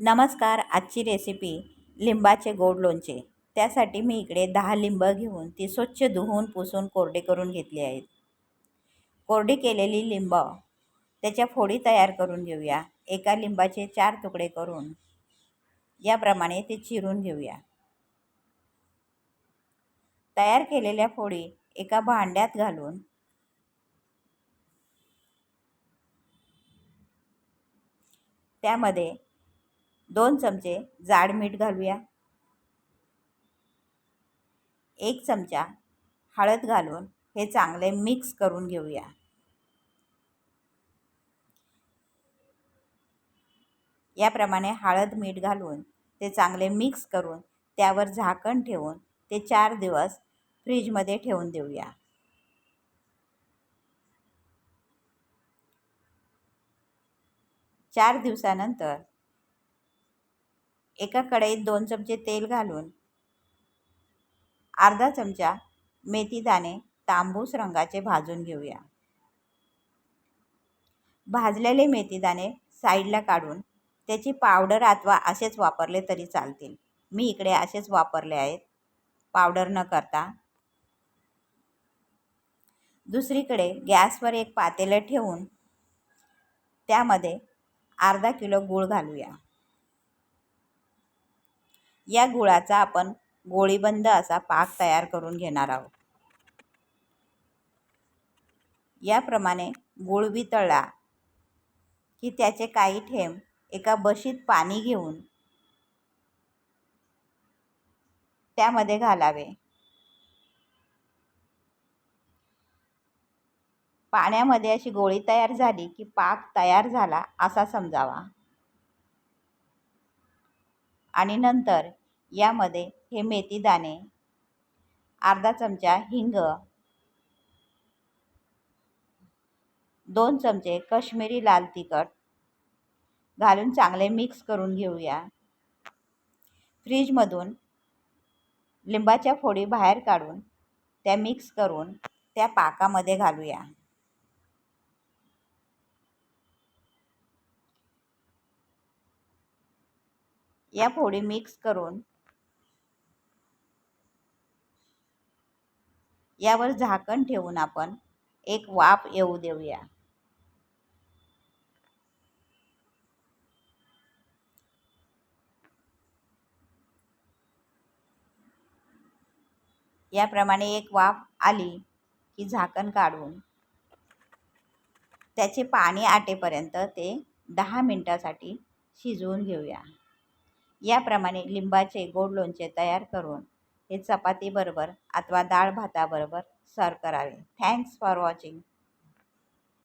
नमस्कार आजची रेसिपी लिंबाचे गोड लोणचे. त्यासाठी मी इकडे दहा लिंब घेऊन ती स्वच्छ धुवून पुसून कोरडे करून घेतली आहेत. कोरडी केलेली लिंब त्याच्या फोडी तयार करून घेऊया. एका लिंबाचे चार तुकडे करून याप्रमाणे ते चिरून घेऊया. तयार केलेल्या फोडी एका भांड्यात घालून त्यामध्ये दोन चमचे जाड मीठ घालूया. एक चमचा हळद घालून हे चांगले मिक्स करून घेऊया. याप्रमाणे हळद मीठ घालून ते चांगले मिक्स करून त्यावर झाकण ठेवून ते चार दिवस फ्रीजमध्ये ठेवून देऊया. चार दिवसानंतर एका कढईत दोन चमचे तेल घालून अर्धा चमचा मेथीदाणे तांबूस रंगाचे भाजून घेऊया. भाजलेले मेथीदाणे साईडला काढून त्याची पावडर अथवा असेच वापरले तरी चालतील. मी इकडे असेच वापरले आहेत. पावडर न करता. दुसरीकडे गॅसवर एक पातेलं ठेवून त्यामध्ये अर्धा किलो गूळ घालूया. या गुळाचा आपण गोळीबंद असा पाक तयार करून घेणार आहोत. याप्रमाणे गुळ वितळला की त्याचे काही ठेंब एका बशीत पाणी घेऊन त्यामध्ये घालावे. पाण्यामध्ये अशी गोळी तयार झाली की पाक तयार झाला असा समजावा. आणि नंतर यामध्ये हे मेथीदाणे अर्धा चमचा हिंग दोन चमचे कश्मीरी लाल तिखट घालून चांगले मिक्स करून घेऊया. फ्रीजमधून लिंबाच्या फोडी बाहेर काढून त्या मिक्स करून त्या पाकामध्ये घालूया. या फोडी मिक्स करून यावर झाकण ठेवून आपण एक वाफ येऊ देऊया. याप्रमाणे एक वाफ आली की झाकण काढून त्याचे पाणी आटेपर्यंत ते दहा मिनटासाठी शिजवून घेऊया. याप्रमाणे लिंबाचे गोड लोणचे तयार करून हे चपातीबरोबर अथवा डाळ भाताबरोबर सर्व करावे. Thanks for watching